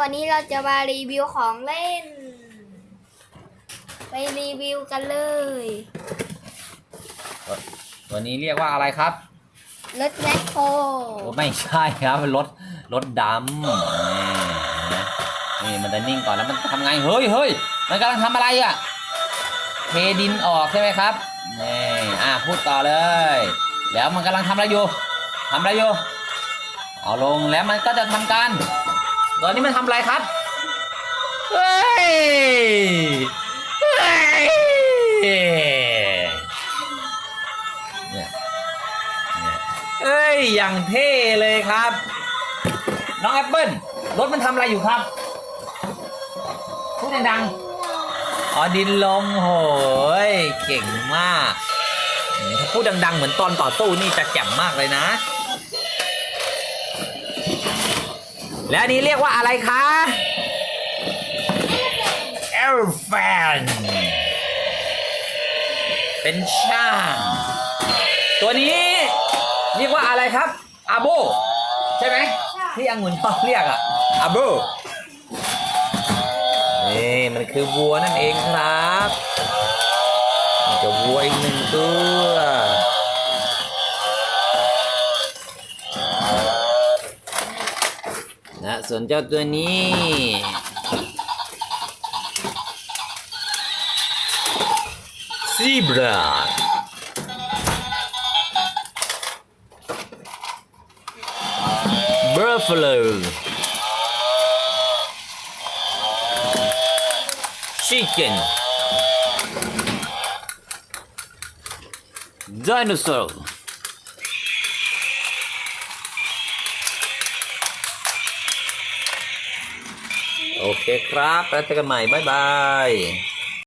วันนี้เราจะมารีวิวของเล่น ไปรีวิวกันเลยตัวนี้เรียกว่าอะไรครับ รถแมคโครโอ้ไม่ใช่ครับเป็นรถรถดำนี่นะนี่มันจะนิ่งก่อนแล้วมันทำไง เฮ้ยเฮ้ยมันกำลังทำอะไรอะ เทดินออกใช่ไหมครับนี่อะพูดต่อเลย แล้วมันกำลังทำอะไรอยู่ทำอะไรอยู่ เอาลงแล้วมันก็จะทำการ ตอนนี้มันทำอะไรครับ เฮ้ย เฮ้ยเนี่ยเอ้ย อย่างเท่เลยครับ น้องแอปเปิลรถมันทำอะไรอยู่ครับ พูดดังๆอ๋อดินลมโหยเก่งมาก ถ้าพูดดัง ๆ เหมือนตอนต่อสู้นี่จะแจ่มมากเลยนะ และอันนี้เรียกว่าอะไรคะเอลแฟนเป็นช่าง ตัวนี้เรียกว่าอะไรครับอาโบใช่ไหมที่อังุ่นชอบเรียกอะอาโบนี่มันคือวัวนั่นเองครับมันจะวัวอีกหนึ่งตัว ส่วนเจ้าตัวนี้ซีบรา Buffalo Chicken Dinosaur โอเคครับ แล้วเจอกันใหม่ บ๊ายบาย